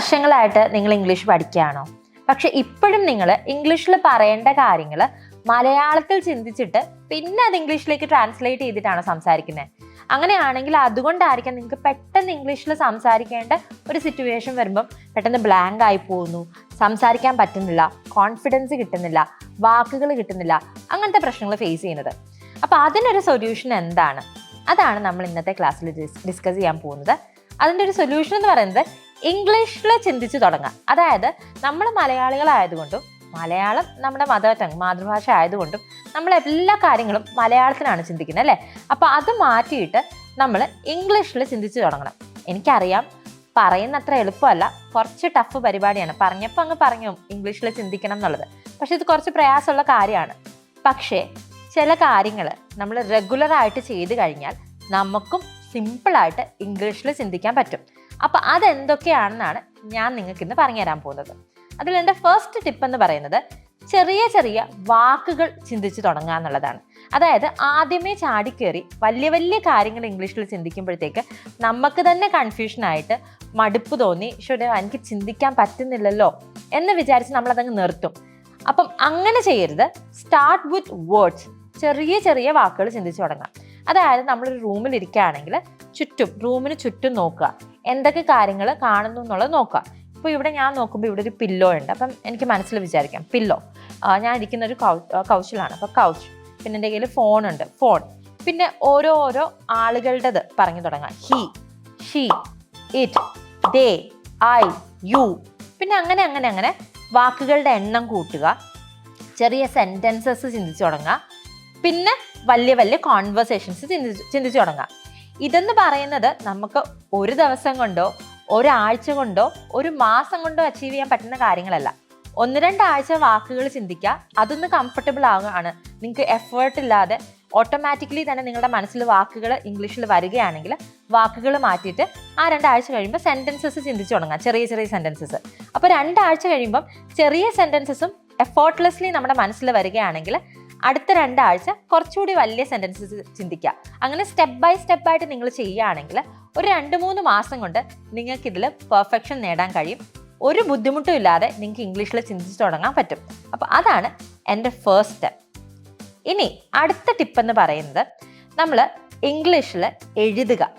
വർഷങ്ങളായിട്ട് നിങ്ങൾ ഇംഗ്ലീഷ് പഠിക്കുകയാണോ? പക്ഷെ ഇപ്പോഴും നിങ്ങൾ ഇംഗ്ലീഷിൽ പറയേണ്ട കാര്യങ്ങൾ മലയാളത്തിൽ ചിന്തിച്ചിട്ട് പിന്നെ അത് ഇംഗ്ലീഷിലേക്ക് ട്രാൻസ്ലേറ്റ് ചെയ്തിട്ടാണ് സംസാരിക്കുന്നത്? അങ്ങനെയാണെങ്കിൽ അതുകൊണ്ടായിരിക്കാം നിങ്ങൾക്ക് പെട്ടെന്ന് ഇംഗ്ലീഷിൽ സംസാരിക്കേണ്ട ഒരു സിറ്റുവേഷൻ വരുമ്പം പെട്ടെന്ന് ബ്ലാങ്ക് ആയി പോകുന്നു സംസാരിക്കാൻ പറ്റുന്നില്ല കോൺഫിഡൻസ് കിട്ടുന്നില്ല വാക്കുകൾ കിട്ടുന്നില്ല അങ്ങനത്തെ പ്രശ്നങ്ങൾ ഫേസ് ചെയ്യുന്നത്. അപ്പോൾ അതിനൊരു സൊല്യൂഷൻ എന്താണ്? അതാണ് നമ്മൾ ഇന്നത്തെ ക്ലാസ്സിൽ ഡിസ്കസ് ചെയ്യാൻ പോകുന്നത്. അതിന്റെ ഒരു സൊല്യൂഷൻ എന്ന് പറയുന്നത് ഇംഗ്ലീഷിൽ ചിന്തിച്ച് തുടങ്ങാം. അതായത് നമ്മൾ മലയാളികളായതുകൊണ്ടും മലയാളം നമ്മുടെ മദർ ടങ് മാതൃഭാഷ ആയതുകൊണ്ടും നമ്മൾ എല്ലാ കാര്യങ്ങളും മലയാളത്തിലാണ് ചിന്തിക്കുന്നത് അല്ലേ? അപ്പോൾ അത് മാറ്റിയിട്ട് നമ്മൾ ഇംഗ്ലീഷിൽ ചിന്തിച്ച് തുടങ്ങണം. എനിക്കറിയാം പറയുന്നത്ര എളുപ്പമല്ല. കുറച്ച് ടഫ് പരിപാടിയാണ്. പറഞ്ഞപ്പോൾ അങ്ങ് പറഞ്ഞു ഇംഗ്ലീഷിൽ ചിന്തിക്കണം എന്നുള്ളത്. പക്ഷെ ഇത് കുറച്ച് പ്രയാസമുള്ള കാര്യമാണ്. പക്ഷേ ചില കാര്യങ്ങൾ നമ്മൾ റെഗുലറായിട്ട് ചെയ്ത് കഴിഞ്ഞാൽ നമുക്കും സിമ്പിളായിട്ട് ഇംഗ്ലീഷിൽ ചിന്തിക്കാൻ പറ്റും. അപ്പോൾ അതെന്തൊക്കെയാണെന്നാണ് ഞാൻ നിങ്ങൾക്ക് ഇന്ന് പറഞ്ഞു തരാൻ പോകുന്നത്. അതിൽ എന്റെ ഫസ്റ്റ് ടിപ്പ് എന്ന് പറയുന്നത് ചെറിയ ചെറിയ വാക്കുകൾ ചിന്തിച്ചു തുടങ്ങുക എന്നുള്ളതാണ്. അതായത് ആദ്യമേ ചാടിക്കേറി വലിയ വലിയ കാര്യങ്ങൾ ഇംഗ്ലീഷിൽ ചിന്തിക്കുമ്പോഴത്തേക്ക് നമുക്ക് തന്നെ കൺഫ്യൂഷനായിട്ട് മടുപ്പ് തോന്നി ഷുഡ് എനിക്ക് ചിന്തിക്കാൻ പറ്റുന്നില്ലല്ലോ എന്ന് വിചാരിച്ച് നമ്മളതങ്ങ് നിർത്തും. അപ്പം അങ്ങനെ ചെയ്യരുത്. സ്റ്റാർട്ട് വിത്ത് വേർഡ്സ് ചെറിയ ചെറിയ വാക്കുകൾ ചിന്തിച്ചു തുടങ്ങാം. അതായത് നമ്മളൊരു റൂമിൽ ഇരിക്കുകയാണെങ്കിൽ ചുറ്റും റൂമിന് ചുറ്റും നോക്കുക. എന്തൊക്കെ കാര്യങ്ങൾ കാണുന്നു എന്നുള്ളത് നോക്കുക. ഇപ്പോൾ ഇവിടെ ഞാൻ നോക്കുമ്പോൾ ഇവിടെ ഒരു പില്ലോ ഉണ്ട്. അപ്പം എനിക്ക് മനസ്സിൽ വിചാരിക്കാം പില്ലോ ഞാൻ ഇരിക്കുന്ന ഒരു കൗ കൗച്ചിലാണ് അപ്പോൾ കൗച്ച് പിന്നെ എന്റെ കയ്യിൽ ഫോണുണ്ട് ഫോൺ പിന്നെ ഓരോ ഓരോ ആളുകളുടേത് പറഞ്ഞു തുടങ്ങാം. He she it they I you പിന്നെ അങ്ങനെ അങ്ങനെ അങ്ങനെ വാക്കുകളുടെ എണ്ണം കൂട്ടുക. ചെറിയ സെന്റൻസസ് ചിന്തിച്ചു തുടങ്ങുക. പിന്നെ വലിയ വലിയ കോൺവെർസേഷൻസ് ചിന്തിച്ച് ചിന്തിച്ചു തുടങ്ങാം. ഇതെന്ന് പറയുന്നത് നമുക്ക് ഒരു ദിവസം കൊണ്ടോ ഒരാഴ്ച കൊണ്ടോ ഒരു മാസം കൊണ്ടോ അച്ചീവ് ചെയ്യാൻ പറ്റുന്ന കാര്യങ്ങളല്ല. ഒന്ന് രണ്ടാഴ്ച വാക്കുകൾ ചിന്തിക്കുക അതൊന്ന് കംഫർട്ടബിൾ ആവുകയാണ്. നിങ്ങൾക്ക് എഫേർട്ട് ഇല്ലാതെ ഓട്ടോമാറ്റിക്കലി തന്നെ നിങ്ങളുടെ മനസ്സിൽ വാക്കുകൾ ഇംഗ്ലീഷിൽ വരികയാണെങ്കിൽ വാക്കുകൾ മാറ്റിയിട്ട് ആ രണ്ടാഴ്ച കഴിയുമ്പോൾ സെന്റൻസസ് ചിന്തിച്ചു തുടങ്ങാം. ചെറിയ ചെറിയ സെന്റൻസസ് അപ്പോൾ രണ്ടാഴ്ച കഴിയുമ്പം ചെറിയ സെന്റൻസസും എഫേർട്ട്ലെസ്ലി നമ്മുടെ മനസ്സിൽ വരികയാണെങ്കിൽ അടുത്ത രണ്ടാഴ്ച കുറച്ചുകൂടി വലിയ സെന്റൻസസ് ചിന്തിക്കുക. അങ്ങനെ സ്റ്റെപ്പ് ബൈ സ്റ്റെപ്പ് ആയിട്ട് നിങ്ങൾ ചെയ്യുകയാണെങ്കിൽ ഒരു രണ്ട് മൂന്ന് മാസം കൊണ്ട് നിങ്ങൾക്ക് ഇതിൽ പെർഫെക്ഷൻ നേടാൻ കഴിയും. ഒരു ബുദ്ധിമുട്ടും ഇല്ലാതെ നിങ്ങൾക്ക് ഇംഗ്ലീഷിൽ ചിന്തിച്ച് തുടങ്ങാൻ പറ്റും. അപ്പോൾ അതാണ് എന്റെ ഫസ്റ്റ് സ്റ്റെപ്പ് ഇനി അടുത്ത ടിപ്പ് എന്ന് പറയുന്നത് നമ്മൾ ഇംഗ്ലീഷിൽ എഴുതുക.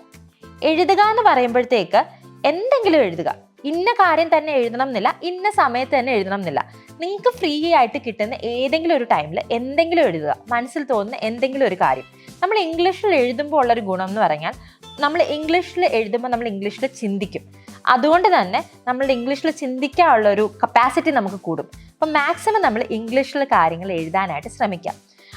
എഴുതുക എന്ന് പറയുമ്പോഴത്തേക്ക് എന്തെങ്കിലും എഴുതുക. ഇന്ന കാര്യം തന്നെ എഴുതണം എന്നില്ല ഇന്ന സമയത്ത് തന്നെ എഴുതണം എന്നില്ല. നിങ്ങൾക്ക് ഫ്രീ ആയിട്ട് കിട്ടുന്ന ഏതെങ്കിലും ഒരു ടൈമിൽ എന്തെങ്കിലും എഴുതുക. മനസ്സിൽ തോന്നുന്ന എന്തെങ്കിലും ഒരു കാര്യം. നമ്മൾ ഇംഗ്ലീഷിൽ എഴുതുമ്പോൾ ഉള്ളൊരു ഗുണം എന്ന് പറഞ്ഞാൽ നമ്മൾ ഇംഗ്ലീഷിൽ എഴുതുമ്പോൾ നമ്മൾ ഇംഗ്ലീഷിൽ ചിന്തിക്കും. അതുകൊണ്ട് തന്നെ നമ്മളുടെ ഇംഗ്ലീഷിൽ ചിന്തിക്കാനുള്ള ഒരു കപ്പാസിറ്റി നമുക്ക് കൂടും. അപ്പം മാക്സിമം നമ്മൾ ഇംഗ്ലീഷിൽ കാര്യങ്ങൾ എഴുതാനായിട്ട് ശ്രമിക്കാം.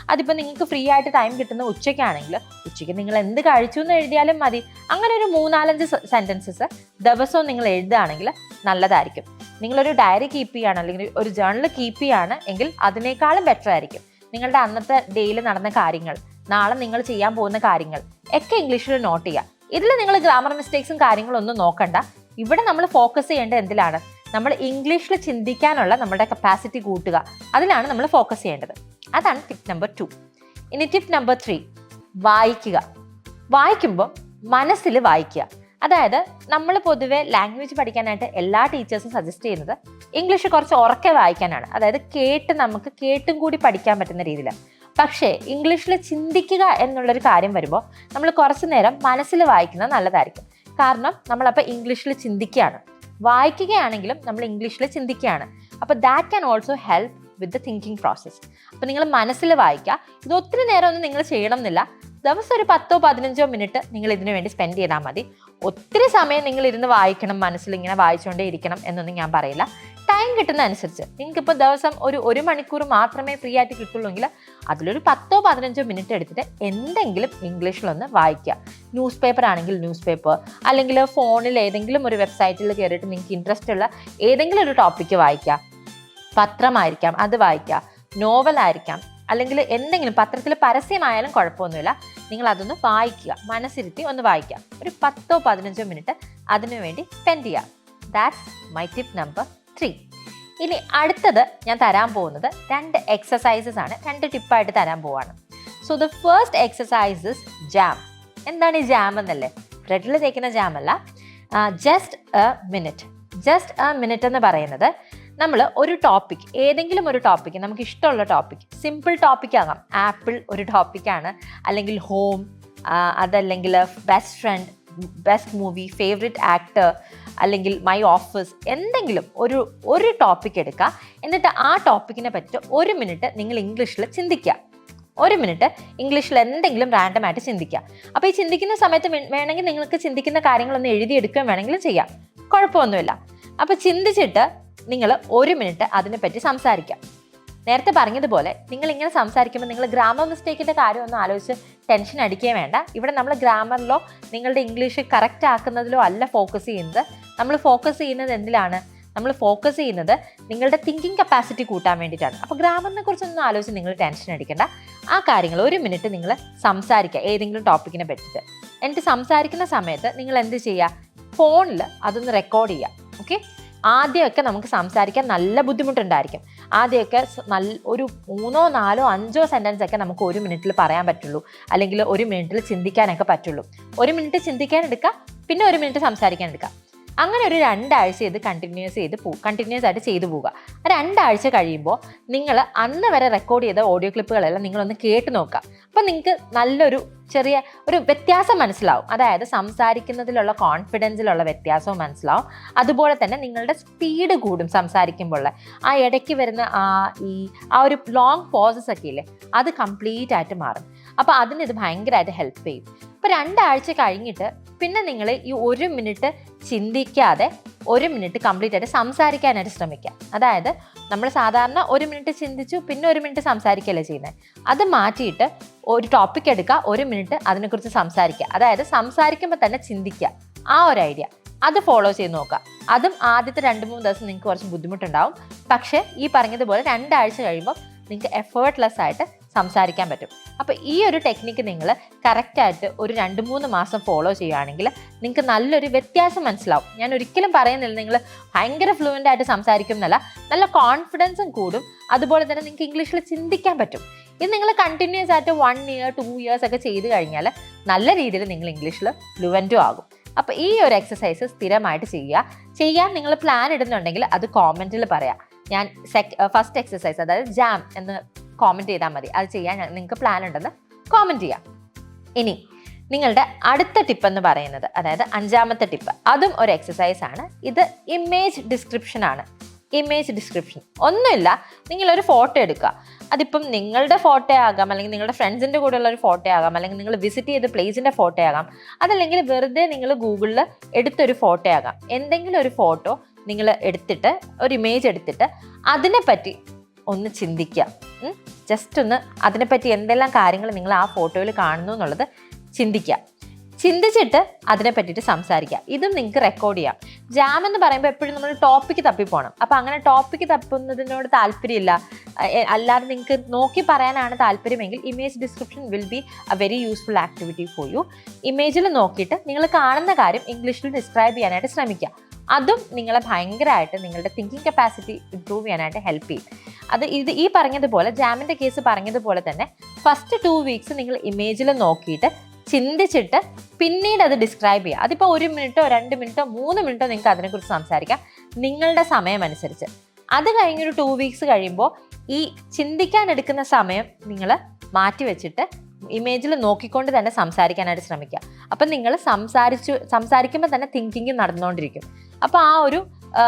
അതിപ്പോൾ നിങ്ങൾക്ക് ഫ്രീ ആയിട്ട് ടൈം കിട്ടുന്ന ഉച്ചയ്ക്കാണെങ്കിൽ ഉച്ചയ്ക്ക് നിങ്ങൾ എന്ത് കഴിച്ചു എന്ന് എഴുതിയാലും മതി. അങ്ങനെ ഒരു മൂന്നാലഞ്ച് സെന്റൻസസ് ദിവസവും നിങ്ങൾ എഴുതുകയാണെങ്കിൽ നല്ലതായിരിക്കും. നിങ്ങളൊരു ഡയറി കീപ്പ് ചെയ്യുകയാണ് അല്ലെങ്കിൽ ഒരു ജേണൽ കീപ്പ് ചെയ്യുകയാണ് എങ്കിൽ അതിനേക്കാളും ബെറ്റർ ആയിരിക്കും. നിങ്ങളുടെ അന്നത്തെ ഡേയിൽ നടന്ന കാര്യങ്ങൾ നാളെ നിങ്ങൾ ചെയ്യാൻ പോകുന്ന കാര്യങ്ങൾ ഒക്കെ ഇംഗ്ലീഷിൽ നോട്ട് ചെയ്യുക ഇതിൽ നിങ്ങൾ ഗ്രാമർ മിസ്റ്റേക്സും കാര്യങ്ങളൊന്നും നോക്കണ്ട. ഇവിടെ നമ്മൾ ഫോക്കസ് ചെയ്യേണ്ടത് എന്തിലാണ്? നമ്മൾ ഇംഗ്ലീഷിൽ ചിന്തിക്കാനുള്ള നമ്മുടെ കപ്പാസിറ്റി കൂട്ടുക. അതിലാണ് നമ്മൾ ഫോക്കസ് ചെയ്യേണ്ടത്. അതാണ് ടിപ്പ് നമ്പർ ടു ഇനി ടിപ്പ് നമ്പർ ത്രീ വായിക്കുക. വായിക്കുമ്പോൾ മനസ്സിൽ വായിക്കുക. അതായത് നമ്മൾ പൊതുവേ ലാംഗ്വേജ് പഠിക്കാനായിട്ട് എല്ലാ ടീച്ചേഴ്സും സജസ്റ്റ് ചെയ്യുന്നത് ഇംഗ്ലീഷ് കുറച്ച് ഉറക്കെ വായിക്കാനാണ്. അതായത് കേട്ട് നമുക്ക് കേട്ടും കൂടി പഠിക്കാൻ പറ്റുന്ന രീതിയിൽ പക്ഷേ ഇംഗ്ലീഷിൽ ചിന്തിക്കുക എന്നുള്ളൊരു കാര്യം വരുമ്പോൾ നമ്മൾ കുറച്ച് നേരം മനസ്സിൽ വായിക്കുന്നത് നല്ലതായിരിക്കും. കാരണം നമ്മളപ്പോൾ ഇംഗ്ലീഷിൽ ചിന്തിക്കുകയാണ്. വായിക്കുകയാണെങ്കിലും നമ്മൾ ഇംഗ്ലീഷിൽ ചിന്തിക്കുകയാണ്. അപ്പോൾ that can also help with the thinking process അപ്പോൾ നിങ്ങൾ മനസ്സിൽ വായിക്കുക. ഇത് ഒത്തിരി നേരം ഒന്നും നിങ്ങൾ ചെയ്യണം എന്നില്ല. ദിവസം ഒരു പത്തോ പതിനഞ്ചോ മിനിറ്റ് നിങ്ങൾ ഇതിനു വേണ്ടി സ്പെൻഡ് ചെയ്താൽ മതി. ഒത്തിരി സമയം നിങ്ങൾ ഇരുന്ന് വായിക്കണം മനസ്സിൽ ഇങ്ങനെ വായിച്ചുകൊണ്ടേ ഇരിക്കണം എന്നൊന്നും ഞാൻ പറയില്ല. ടൈം കിട്ടുന്ന അനുസരിച്ച് നിങ്ങൾക്കിപ്പോൾ ദിവസം ഒരു ഒരു മണിക്കൂർ മാത്രമേ ഫ്രീ ആയിട്ട് കിട്ടുള്ളൂ കിട്ടുള്ളൂങ്കിൽ അതിലൊരു പത്തോ പതിനഞ്ചോ മിനിറ്റ് എടുത്തിട്ട് എന്തെങ്കിലും ഇംഗ്ലീഷിലൊന്ന് വായിക്കുക. ന്യൂസ് പേപ്പർ ആണെങ്കിൽ ന്യൂസ് പേപ്പർ അല്ലെങ്കിൽ ഫോണിൽ ഏതെങ്കിലും ഒരു വെബ്സൈറ്റിൽ കയറിയിട്ട് നിങ്ങൾക്ക് ഇൻട്രസ്റ്റ് ഉള്ള ഏതെങ്കിലും ഒരു ടോപ്പിക്ക് വായിക്കുക. പത്രമായിരിക്കാം അത് വായിക്കുക. നോവലായിരിക്കാം അല്ലെങ്കിൽ എന്തെങ്കിലും പത്രത്തിൽ പരസ്യമായാലും കുഴപ്പമൊന്നുമില്ല. നിങ്ങൾ അതൊന്ന് വായിക്കുക. മനസ്സിരുത്തി ഒന്ന് വായിക്കുക. ഒരു പത്തോ പതിനഞ്ചോ മിനിറ്റ് അതിനു വേണ്ടി സ്പെൻഡ് ചെയ്യുക. That's my tip number three ഇനി അടുത്തത് ഞാൻ തരാൻ പോകുന്നത് രണ്ട് എക്സസൈസസ് ആണ്. രണ്ട് ടിപ്പായിട്ട് തരാൻ പോവാണ്. So the first exercises jam എന്താണ് ഈ ജാം എന്നല്ലേ? ബ്രെഡിൽ തേക്കുന്ന ജാം അല്ല. Just a minute just a minute എന്ന് പറയുന്നത് നമ്മൾ ഒരു ടോപ്പിക് ഏതെങ്കിലും ഒരു ടോപ്പിക് നമുക്ക് ഇഷ്ടമുള്ള ടോപ്പിക് സിമ്പിൾ ടോപ്പിക് ആകാം. ആപ്പിൾ ഒരു ടോപ്പിക്കാണ് അല്ലെങ്കിൽ ഹോം അതല്ലെങ്കിൽ best friend best movie favourite actor അല്ലെങ്കിൽ മൈ ഓഫീസ് എന്തെങ്കിലും ഒരു ഒരു ടോപ്പിക് എടുക്കുക എന്നിട്ട് ആ ടോപ്പിക്കിനെ പറ്റി ഒരു മിനിറ്റ് നിങ്ങൾ ഇംഗ്ലീഷിൽ ചിന്തിക്കുക. ഒരു മിനിറ്റ് ഇംഗ്ലീഷിൽ എന്തെങ്കിലും റാൻഡം ആയിട്ട് ചിന്തിക്കുക. അപ്പോൾ ഈ ചിന്തിക്കുന്ന സമയത്ത് വേണമെങ്കിൽ നിങ്ങൾക്ക് ചിന്തിക്കുന്ന കാര്യങ്ങളൊന്ന് എഴുതിയെടുക്കുകയും വേണമെങ്കിലും ചെയ്യാം. കുഴപ്പമൊന്നുമില്ല. അപ്പോൾ ചിന്തിച്ചിട്ട് നിങ്ങൾ ഒരു മിനിറ്റ് അതിനെപ്പറ്റി സംസാരിക്കാം. നേരത്തെ പറഞ്ഞതുപോലെ നിങ്ങൾ ഇങ്ങനെ സംസാരിക്കുമ്പോൾ നിങ്ങൾ ഗ്രാമർ മിസ്റ്റേക്കിന്റെ കാര്യമൊന്നും ആലോചിച്ച് ടെൻഷൻ അടിക്കുകയും വേണ്ട. ഇവിടെ നമ്മൾ ഗ്രാമറിലോ നിങ്ങളുടെ ഇംഗ്ലീഷ് കറക്റ്റ് ആക്കുന്നതിലോ അല്ല ഫോക്കസ് ചെയ്യുന്നത്. നമ്മൾ ഫോക്കസ് ചെയ്യുന്നത് എന്തിലാണ്? നമ്മൾ ഫോക്കസ് ചെയ്യുന്നത് നിങ്ങളുടെ തിങ്കിങ് കപ്പാസിറ്റി കൂട്ടാൻ വേണ്ടിയിട്ടാണ്. അപ്പോൾ ഗ്രാമറിനെ കുറിച്ചൊന്നും ആലോചിച്ച് നിങ്ങൾ ടെൻഷൻ അടിക്കേണ്ട. ആ കാര്യങ്ങൾ ഒരു മിനിറ്റ് നിങ്ങൾ സംസാരിക്കുക ഏതെങ്കിലും ടോപ്പിക്കിനെ പറ്റിയിട്ട്. എന്നിട്ട് സംസാരിക്കുന്ന സമയത്ത് നിങ്ങൾ എന്ത് ചെയ്യുക? ഫോണിൽ അതൊന്ന് റെക്കോർഡ് ചെയ്യുക. ഓക്കെ ആദ്യമൊക്കെ നമുക്ക് സംസാരിക്കാൻ നല്ല ബുദ്ധിമുട്ടുണ്ടായിരിക്കും. ആദ്യമൊക്കെ നല്ല ഒരു മൂന്നോ നാലോ അഞ്ചോ സെന്റൻസ് ഒക്കെ നമുക്ക് ഒരു മിനിറ്റിൽ പറയാൻ പറ്റുള്ളൂ. അല്ലെങ്കിൽ ഒരു മിനിറ്റിൽ ചിന്തിക്കാനൊക്കെ പറ്റുള്ളൂ. ഒരു മിനിറ്റ് ചിന്തിക്കാൻ എടുക്കുക പിന്നെ ഒരു മിനിറ്റ് സംസാരിക്കാൻ എടുക്കുക അങ്ങനെ ഒരു രണ്ടാഴ്ച ഇത് കണ്ടിന്യൂസ് ചെയ്ത് പോകും കണ്ടിന്യൂസ് ആയിട്ട് ചെയ്തു പോവുക. രണ്ടാഴ്ച കഴിയുമ്പോൾ നിങ്ങൾ അന്ന് വരെ റെക്കോർഡ് ചെയ്ത ഓഡിയോ ക്ലിപ്പുകളെല്ലാം നിങ്ങളൊന്ന് കേട്ട് നോക്കുക. അപ്പം നിങ്ങൾക്ക് നല്ലൊരു ചെറിയ ഒരു വ്യത്യാസം മനസ്സിലാവും. അതായത് സംസാരിക്കുന്നതിലുള്ള കോൺഫിഡൻസിലുള്ള വ്യത്യാസവും മനസ്സിലാവും. അതുപോലെ തന്നെ നിങ്ങളുടെ സ്പീഡ് കൂടും സംസാരിക്കുമ്പോൾ ആ ഇടയ്ക്ക് വരുന്ന ആ ഈ ആ ഒരു ലോങ് പോസസ് ഒക്കെ ഇല്ലേ അത് കംപ്ലീറ്റ് ആയിട്ട് മാറും. അപ്പോൾ അതിന് ഇത് ഭയങ്കരമായിട്ട് ഹെൽപ്പ് ചെയ്യും. അപ്പോൾ രണ്ടാഴ്ച കഴിഞ്ഞിട്ട് പിന്നെ നിങ്ങൾ ഈ ഒരു മിനിറ്റ് ചിന്തിക്കാതെ ഒരു മിനിറ്റ് കംപ്ലീറ്റ് ആയിട്ട് സംസാരിക്കാനായിട്ട് ശ്രമിക്കുക. അതായത് നമ്മൾ സാധാരണ ഒരു മിനിറ്റ് ചിന്തിച്ചു പിന്നെ ഒരു മിനിറ്റ് സംസാരിക്കുകയല്ലേ ചെയ്യുന്നത് അത് മാറ്റിയിട്ട് ഒരു ടോപ്പിക് എടുക്കുക ഒരു മിനിറ്റ് അതിനെക്കുറിച്ച് സംസാരിക്കുക. അതായത് സംസാരിക്കുമ്പോൾ തന്നെ ചിന്തിക്കുക. ആ ഒരു ഐഡിയ അത് ഫോളോ ചെയ്ത് നോക്കുക. അതും ആദ്യത്തെ രണ്ട് മൂന്ന് ദിവസം നിങ്ങൾക്ക് കുറച്ച് ബുദ്ധിമുട്ടുണ്ടാവും. പക്ഷേ ഈ പറഞ്ഞതുപോലെ രണ്ടാഴ്ച കഴിയുമ്പോൾ നിങ്ങൾക്ക് എഫേർട്ട്ലെസ് ആയിട്ട് സംസാരിക്കാൻ പറ്റും. അപ്പോൾ ഈ ഒരു ടെക്നിക്ക് നിങ്ങൾ കറക്റ്റായിട്ട് ഒരു രണ്ട് മൂന്ന് മാസം ഫോളോ ചെയ്യുകയാണെങ്കിൽ നിങ്ങൾക്ക് നല്ലൊരു വ്യത്യാസം മനസ്സിലാവും. ഞാൻ ഒരിക്കലും പറയുന്നില്ല നിങ്ങൾ ഭയങ്കര ഫ്ലുവന്റ് ആയിട്ട് സംസാരിക്കും എന്നല്ല നല്ല കോൺഫിഡൻസും കൂടും. അതുപോലെ തന്നെ നിങ്ങൾക്ക് ഇംഗ്ലീഷിൽ ചിന്തിക്കാൻ പറ്റും. ഇത് നിങ്ങൾ കണ്ടിന്യൂസ് ആയിട്ട് വൺ ഇയർ ടു ഇയേഴ്സ് ഒക്കെ ചെയ്ത് കഴിഞ്ഞാൽ നല്ല രീതിയിൽ നിങ്ങൾ ഇംഗ്ലീഷിൽ ഫ്ലുവന്റും ആകും. അപ്പോൾ ഈ ഒരു എക്സസൈസ് സ്ഥിരമായിട്ട് ചെയ്യുക. ചെയ്യാൻ നിങ്ങൾ പ്ലാൻ ഇടുന്നുണ്ടെങ്കിൽ അത് കോമെന്റിൽ പറയാം. ഞാൻ ഫസ്റ്റ് എക്സസൈസ് അതായത് ജാം എന്ന് കോമെന്റ് ചെയ്താൽ മതി. അത് ചെയ്യാൻ നിങ്ങൾക്ക് പ്ലാൻ ഉണ്ടെന്ന് കോമന്റ് ചെയ്യാം. ഇനി നിങ്ങളുടെ അടുത്ത ടിപ്പ് എന്ന് പറയുന്നത് അതായത് അഞ്ചാമത്തെ ടിപ്പ് അതും ഒരു എക്സസൈസ് ആണ്. ഇത് ഇമേജ് ഡിസ്ക്രിപ്ഷൻ ആണ്. ഇമേജ് ഡിസ്ക്രിപ്ഷൻ ഒന്നുമില്ല നിങ്ങളൊരു ഫോട്ടോ എടുക്കുക. അതിപ്പം നിങ്ങളുടെ ഫോട്ടോ ആകാം അല്ലെങ്കിൽ നിങ്ങളുടെ ഫ്രണ്ട്സിന്റെ കൂടെയുള്ള ഒരു ഫോട്ടോ ആകാം അല്ലെങ്കിൽ നിങ്ങൾ വിസിറ്റ് ചെയ്ത പ്ലേസിന്റെ ഫോട്ടോ ആകാം. അതല്ലെങ്കിൽ വെറുതെ നിങ്ങൾ ഗൂഗിളിൽ എടുത്തൊരു ഫോട്ടോ ആകാം. എന്തെങ്കിലും ഒരു ഫോട്ടോ നിങ്ങൾ എടുത്തിട്ട് ഒരു ഇമേജ് എടുത്തിട്ട് അതിനെപ്പറ്റി ഒന്ന് ചിന്തിക്കുക. ജസ്റ്റ് ഒന്ന് അതിനെപ്പറ്റി എന്തെല്ലാം കാര്യങ്ങൾ നിങ്ങൾ ആ ഫോട്ടോയിൽ കാണുന്നു എന്നുള്ളത് ചിന്തിക്കുക. ചിന്തിച്ചിട്ട് അതിനെ പറ്റിയിട്ട് സംസാരിക്കുക. ഇതും നിങ്ങൾക്ക് റെക്കോർഡ് ചെയ്യാം. ജാം എന്ന് പറയുമ്പോൾ എപ്പോഴും നമ്മൾ ടോപ്പിക്ക് തപ്പിപ്പോണം. അപ്പോൾ അങ്ങനെ ടോപ്പിക്ക് തപ്പുന്നതിനോട് താല്പര്യമില്ല. അല്ലാതെ നിങ്ങൾക്ക് നോക്കി പറയാനാണ് താല്പര്യമെങ്കിൽ image description will be a very useful activity for you ഇമേജിൽ നോക്കിയിട്ട് നിങ്ങൾ കാണുന്ന കാര്യം ഇംഗ്ലീഷിൽ ഡിസ്ക്രൈബ് ചെയ്യാനായിട്ട് ശ്രമിക്കുക. അതും നിങ്ങളെ ഭയങ്കരമായിട്ട് നിങ്ങളുടെ തിങ്കിങ് കപ്പാസിറ്റി ഇമ്പ്രൂവ് ചെയ്യാനായിട്ട് ഹെൽപ്പ് ചെയ്യും. അത് ഇത് ഈ പറഞ്ഞതുപോലെ ജാമിന്റെ കേസ് പറഞ്ഞതുപോലെ തന്നെ ഫസ്റ്റ് ടു വീക്സ് നിങ്ങൾ ഇമേജിൽ നോക്കിയിട്ട് ചിന്തിച്ചിട്ട് പിന്നീട് അത് ഡിസ്ക്രൈബ് ചെയ്യുക. അതിപ്പോൾ ഒരു മിനിറ്റോ രണ്ട് മിനിറ്റോ മൂന്ന് മിനിറ്റോ നിങ്ങൾക്ക് അതിനെക്കുറിച്ച് സംസാരിക്കാം. നിങ്ങളുടെ സമയമനുസരിച്ച് അത് കഴിഞ്ഞൊരു ടു വീക്സ് കഴിയുമ്പോൾ ഈ ചിന്തിക്കാൻ എടുക്കുന്ന സമയം നിങ്ങൾ മാറ്റിവെച്ചിട്ട് ഇമേജിൽ നോക്കിക്കൊണ്ട് തന്നെ സംസാരിക്കാനായിട്ട് ശ്രമിക്കുക. അപ്പം നിങ്ങൾ സംസാരിച്ചു സംസാരിക്കുമ്പോൾ തന്നെ തിങ്കിങ് നടന്നുകൊണ്ടിരിക്കും. അപ്പോൾ ആ ഒരു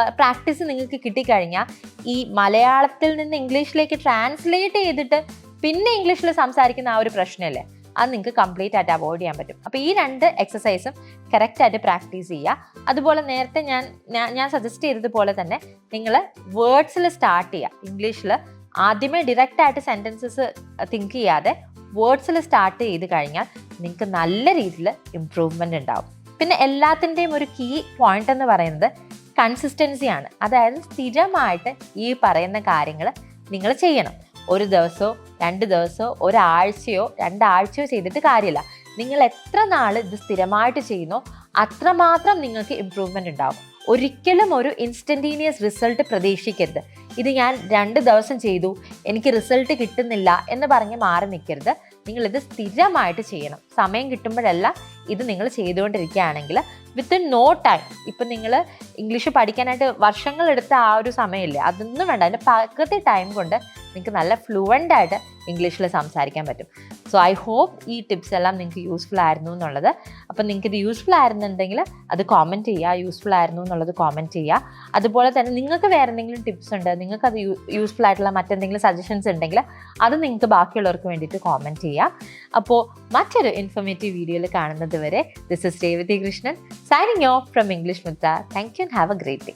പ്രാക്ടീസ് നിങ്ങൾക്ക് കിട്ടിക്കഴിഞ്ഞാൽ ഈ മലയാളത്തിൽ നിന്ന് ഇംഗ്ലീഷിലേക്ക് ട്രാൻസ്ലേറ്റ് ചെയ്തിട്ട് പിന്നെ ഇംഗ്ലീഷിൽ സംസാരിക്കുന്ന ആ ഒരു പ്രശ്നമല്ലേ അത് നിങ്ങൾക്ക് കംപ്ലീറ്റ് ആയിട്ട് അവോയ്ഡ് ചെയ്യാൻ പറ്റും. അപ്പോൾ ഈ രണ്ട് എക്സസൈസും കറക്റ്റായിട്ട് പ്രാക്ടീസ് ചെയ്യുക. അതുപോലെ നേരത്തെ ഞാൻ ഞാൻ- സജസ്റ്റ് ചെയ്തതുപോലെ തന്നെ നിങ്ങൾ വേർഡ്സിൽ സ്റ്റാർട്ട് ചെയ്യുക. ഇംഗ്ലീഷിൽ ആദ്യമേ ഡിറക്റ്റ് ആയിട്ട് സെന്റൻസസ് തിങ്ക് ചെയ്യാതെ വേർഡ്സിൽ സ്റ്റാർട്ട് ചെയ്ത് കഴിഞ്ഞാൽ നിങ്ങൾക്ക് നല്ല രീതിയിൽ ഇമ്പ്രൂവ്മെന്റ് ഉണ്ടാവും. പിന്നെ എല്ലാത്തിന്റെയും ഒരു കീ പോയിന്റ് എന്ന് പറയുന്നത് കൺസിസ്റ്റൻസിയാണ് അതായത് സ്ഥിരമായിട്ട് ഈ പറയുന്ന കാര്യങ്ങൾ നിങ്ങൾ ചെയ്യണം. ഒരു ദിവസമോ രണ്ട് ദിവസമോ ഒരാഴ്ചയോ രണ്ടാഴ്ചയോ ചെയ്തിട്ട് കാര്യമില്ല. നിങ്ങൾ എത്ര നാൾ ഇത് സ്ഥിരമായിട്ട് ചെയ്യുന്നോ അത്രമാത്രം നിങ്ങൾക്ക് ഇമ്പ്രൂവ്മെന്റ് ഉണ്ടാവും. ഒരിക്കലും ഒരു ഇൻസ്റ്റന്റീനിയസ് റിസൾട്ട് പ്രതീക്ഷിക്കരുത്. ഇത് ഞാൻ രണ്ട് ദിവസം ചെയ്തു എനിക്ക് റിസൾട്ട് കിട്ടുന്നില്ല എന്ന് പറഞ്ഞ് മാറി നിൽക്കരുത്. നിങ്ങളിത് സ്ഥിരമായിട്ട് ചെയ്യണം. സമയം കിട്ടുമ്പോഴല്ല ഇത് നിങ്ങൾ ചെയ്തുകൊണ്ടിരിക്കുകയാണെങ്കിൽ വിത്ത് നോ ടൈം ഇപ്പം നിങ്ങൾ ഇംഗ്ലീഷ് പഠിക്കാനായിട്ട് വർഷങ്ങളെടുത്ത ആ ഒരു സമയമില്ലേ? അതൊന്നും വേണ്ട. അതിന്റെ പകുതി ടൈം കൊണ്ട് നിങ്ങൾക്ക് നല്ല ഫ്ലുവന്റ് ആയിട്ട് ഇംഗ്ലീഷിൽ സംസാരിക്കാൻ പറ്റും. സോ ഐ ഹോപ്പ് ഈ ടിപ്സ് എല്ലാം നിങ്ങൾക്ക് യൂസ്ഫുൾ ആയിരുന്നു എന്നുള്ളത്. അപ്പം നിങ്ങൾക്ക് ഇത് യൂസ്ഫുൾ ആയിരുന്നുണ്ടെങ്കിൽ അത് കോമന്റ് ചെയ്യുക. യൂസ്ഫുൾ ആയിരുന്നു എന്നുള്ളത് കോമന്റ് ചെയ്യുക. അതുപോലെ തന്നെ നിങ്ങൾക്ക് വേറെ എന്തെങ്കിലും ടിപ്സ് ഉണ്ട് നിങ്ങൾക്ക് അത് യൂസ്ഫുൾ ആയിട്ടുള്ള മറ്റെന്തെങ്കിലും സജഷൻസ് ഉണ്ടെങ്കിൽ അത് നിങ്ങൾക്ക് ബാക്കിയുള്ളവർക്ക് വേണ്ടിയിട്ട് കോമന്റ് ചെയ്യാം അപ്പോൾ മറ്റൊരു ഇൻഫോർമേറ്റീവ് വീഡിയോയിൽ കാണുന്നത് വരെ this is Revathi Krishnan signing off from English മുത്ത thank you and have a great day